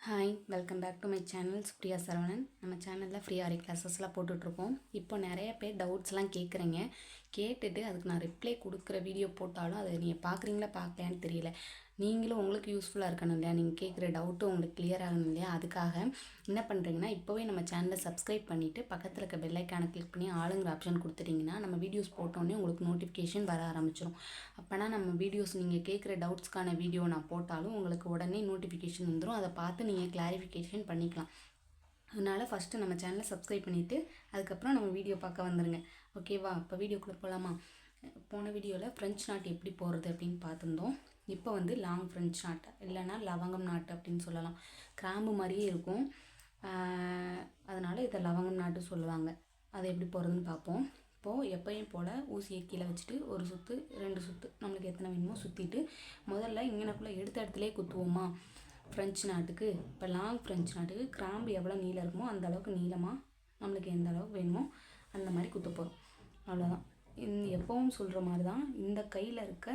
Hi welcome back to my channel Supriya Saravanan நம்ம சேனலில் free ஆரி கிளாஸஸ்லாம் போட்டுட்ருக்கோம் இப்போ நிறைய பேர் டவுட்ஸ்லாம் கேட்குறீங்க கேட்டுட்டு அதுக்கு நான் ரிப்ளை கொடுக்குற வீடியோ போட்டாலும் அதை நீங்கள் பார்க்குறீங்களா பார்க்கலையான்னு தெரியல. நீங்களும் உங்களுக்கு யூஸ்ஃபுல்லாக இருக்கணும் இல்லையா? நீங்கள் கேட்குற டவுட்டும் உங்களுக்கு கிளியர் ஆகணும் இல்லையா? அதுக்காக என்ன பண்ணுறீங்கன்னா இப்போவே நம்ம சேனலை சப்ஸ்கிரைப் பண்ணிவிட்டு பக்கத்தில் இருக்க பெல்லைக்கானை கிளிக் பண்ணி ஆளுங்கிற ஆப்ஷன் கொடுத்துட்டிங்கன்னா நம்ம வீடியோஸ் போட்டோன்னே உங்களுக்கு நோட்டிஃபிகேஷன் வர ஆரம்பிச்சிடும் அப்போனா நம்ம வீடியோஸ் நீங்கள் கேட்குற டவுட்ஸ்க்கான வீடியோ நான் போட்டாலும் உங்களுக்கு உடனே நோட்டிஃபிகேஷன் வந்துடும் அதை பார்த்து நீங்கள் கிளாரிஃபிகேஷன் பண்ணிக்கலாம். அதனால் ஃபஸ்ட்டு நம்ம சேனலை சப்ஸ்கிரைப் பண்ணிவிட்டு அதுக்கப்புறம் நம்ம வீடியோ பார்க்க வந்துடுங்க ஓகேவா இப்போ வீடியோக்குள்ளே போகலாமா போன வீடியோவில் ஃப்ரெஞ்ச் நாட் எப்படி போகிறது அப்படின்னு பார்த்துருந்தோம். இப்போ வந்து லாங் ஃப்ரெஞ்ச் நாட் இல்லைன்னா லவங்கம் நாட்டு அப்படின்னு சொல்லலாம். கிராம்பு மாதிரியே இருக்கும். அதனால் இதை லவங்கம் நாட்டு சொல்லுவாங்க. அதை எப்படி போகிறதுன்னு பார்ப்போம். இப்போது எப்பயும் போல் ஊசியை கீழே வச்சுட்டு ஒரு சுற்று ரெண்டு சுற்று நம்மளுக்கு எத்தனை வேணுமோ சுற்றிட்டு முதல்ல இங்கனக்குள்ளே எடுத்த இடத்துலேயே குத்துவோமா? ஃப்ரெஞ்ச் நாட்டுக்கு இப்போ லாங் ஃப்ரெஞ்ச் நாட்டுக்கு கிராம்பு எவ்வளோ நீளம் இருக்குமோ அந்த அளவுக்கு நீளமாக நம்மளுக்கு எந்த அளவுக்கு வேணுமோ அந்த மாதிரி குத்த போகிறோம் அவ்வளோதான் இந்த எப்பவும் சொல்கிற மாதிரி தான் இந்த கையில் இருக்க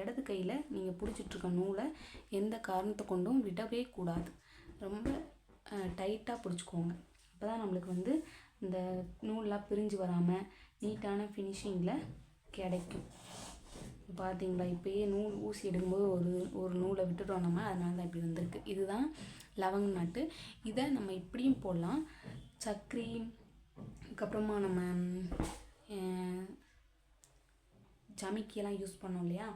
இடது கையில் நீங்கள் பிடிச்சிட்ருக்க நூலை எந்த காரணத்தை கொண்டும் விடவே கூடாது. ரொம்ப டைட்டாக பிடிச்சிக்கோங்க. அப்போ தான் நம்மளுக்கு வந்து இந்த நூல்லாம் பிரிஞ்சு வராமல் நீட்டான ஃபினிஷிங்கில் கிடைக்கும். பார்த்தீங்களா இப்போயே நூல் ஊசி எடுக்கும்போது ஒரு ஒரு நூலை விட்டுட்டோம் நம்ம அதனால தான் இப்படி வந்திருக்கு. இதுதான் லவங்க நாட்டு. இதை நம்ம இப்படியும் போடலாம். சக்கரி அதுக்கப்புறமா நம்ம ஜமிக்கியெல்லாம் யூஸ் பண்ணோம் இல்லையா?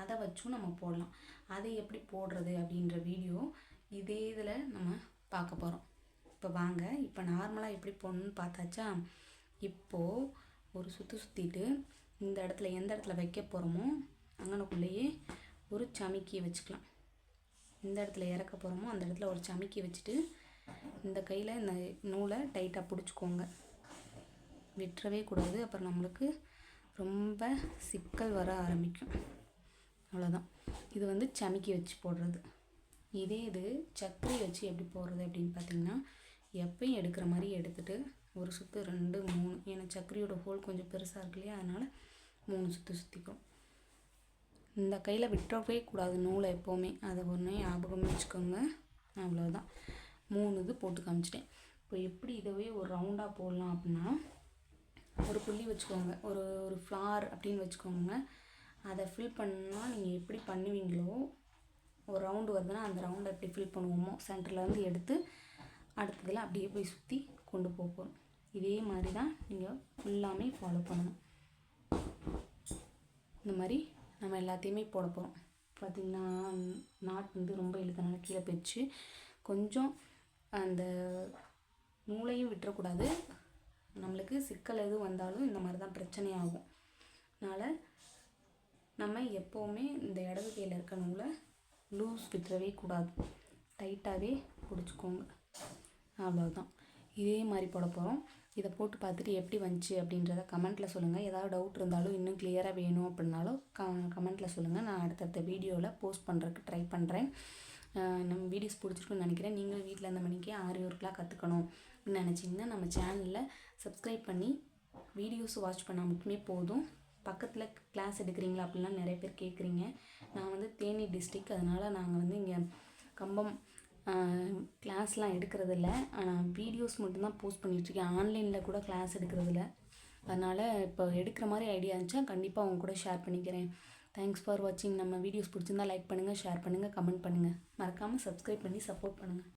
அதை வச்சும் நம்ம போடலாம். அதை எப்படி போடுறது அப்படின்ற வீடியோ இதே இதில் நம்ம பார்க்க போகிறோம் இப்போ வாங்க. இப்போ நார்மலாக எப்படி போடணும்னு பார்த்தாச்சா? இப்போது ஒரு சுற்றி சுற்றிட்டு இந்த இடத்துல எந்த இடத்துல வைக்க போகிறோமோ அங்கனக்குள்ளேயே ஒரு சமிக்கி வச்சுக்கலாம். இந்த இடத்துல இறக்க போகிறோமோ அந்த இடத்துல ஒரு சமிக்கி வச்சுட்டு இந்த கையில் இந்த நூலை டைட்டாக பிடிச்சிக்கோங்க. விட்டுறவே கூடாது. அப்புறம் நம்மளுக்கு ரொம்ப சிக்கல் வர ஆரம்பிக்கும். அவ்வளோதான் இது வந்து சமிக்கி வச்சு போடுறது. இதே இது சக்கரை வச்சு எப்படி போடுறது அப்படின்னு பார்த்தீங்கன்னா எப்பயும் எடுக்கிற மாதிரி எடுத்துகிட்டு ஒரு சுற்று ரெண்டு மூணு. ஏன்னா சக்கரையோட ஹோல் கொஞ்சம் பெருசாக இருக்கு இல்லையா? அதனால் மூணு சுற்று சுற்றிக்கும் இந்த கையில் விட்டுறவே கூடாது நூலை எப்போவுமே. அதை ஒன்று ஞாபகம் வச்சுக்கோங்க. அவ்வளோதான் மூணு இது போட்டு காமிச்சிட்டேன். இப்போ எப்படி இதவே ஒரு ரவுண்டாக போடலாம் அப்படின்னா ஒரு புள்ளி வச்சுக்கோங்க. ஒரு ஒரு ஃப்ளார் அப்படின்னு வச்சுக்கோங்க. அதை ஃபில் பண்ணால் நீங்கள் எப்படி பண்ணுவீங்களோ ஒரு ரவுண்டு வருதுன்னா அந்த ரவுண்டை எப்படி ஃபில் பண்ணுவோமோ சென்டர்லேருந்து எடுத்து அடுத்ததில் அப்படியே போய் சுற்றி கொண்டு போக போகிறோம் இதே மாதிரி தான் நீங்கள் ஃபுல்லாமே ஃபாலோ பண்ணணும். இந்த மாதிரி நம்ம எல்லாத்தையுமே போட போகிறோம் பார்த்திங்கன்னா நாட் வந்து ரொம்ப இழுத்தனால கீழே போயிடுச்சு. கொஞ்சம் அந்த மூளையும் விட்டுறக்கூடாது. நம்மளுக்கு சிக்கல் எதுவும் வந்தாலும் இந்த மாதிரி தான் பிரச்சனையாகும். அதனால் நம்ம எப்போவுமே இந்த இடது கையில் இருக்க நூலை லூஸ் விட்டுறவே கூடாது. டைட்டாகவே பிடிச்சிக்கோங்க. அவ்வளோதான் இதே மாதிரி போட போகிறோம் இதை போட்டு பார்த்துட்டு எப்படி வந்துச்சு அப்படின்றத கமெண்ட்டில் சொல்லுங்கள் ஏதாவது டவுட் இருந்தாலும் இன்னும் கிளியராக வேணும் அப்படின்னாலும் க கமெண்ட்டில் சொல்லுங்கள் நான் அடுத்தடுத்த வீடியோவில் போஸ்ட் பண்ணுறதுக்கு ட்ரை பண்ணுறேன் நம்ம வீடியோஸ் பிடிச்சிருக்குன்னு நினைக்கிறேன். நீங்களும் வீட்டில் இருந்த மணிக்கே ஆரி ஒர்க்லாம் கற்றுக்கணும் அப்படின்னு நினச்சிங்கன்னா நம்ம சேனலில் சப்ஸ்கிரைப் பண்ணி வீடியோஸ் வாட்ச் பண்ணால் மட்டுமே போதும். பக்கத்தில் கிளாஸ் எடுக்கிறீங்களா அப்படிலாம் நிறைய பேர் கேட்குறீங்க நான் வந்து தேனி டிஸ்ட்ரிக் அதனால் நாங்கள் வந்து இங்கே கம்பம் கிளாஸ்லாம் எடுக்கிறதில்ல. ஆனால் வீடியோஸ் மட்டும்தான் போஸ்ட் பண்ணிகிட்ருக்கேன் ஆன்லைனில் கூட கிளாஸ் எடுக்கிறதில்ல. அதனால் இப்போ எடுக்கிற மாதிரி ஐடியா இருந்துச்சா கண்டிப்பாக அவங்க கூட ஷேர் பண்ணிக்கிறேன். தேங்க்ஸ் ஃபார் வாட்சிங் நம்ம வீடியோஸ் பிடிச்சிருந்தா லைக் பண்ணுங்கள் ஷேர் பண்ணுங்கள் கமெண்ட் பண்ணுங்கள் மறக்காமல் சப்ஸ்கிரைப் பண்ணி சப்போர்ட் பண்ணுங்கள்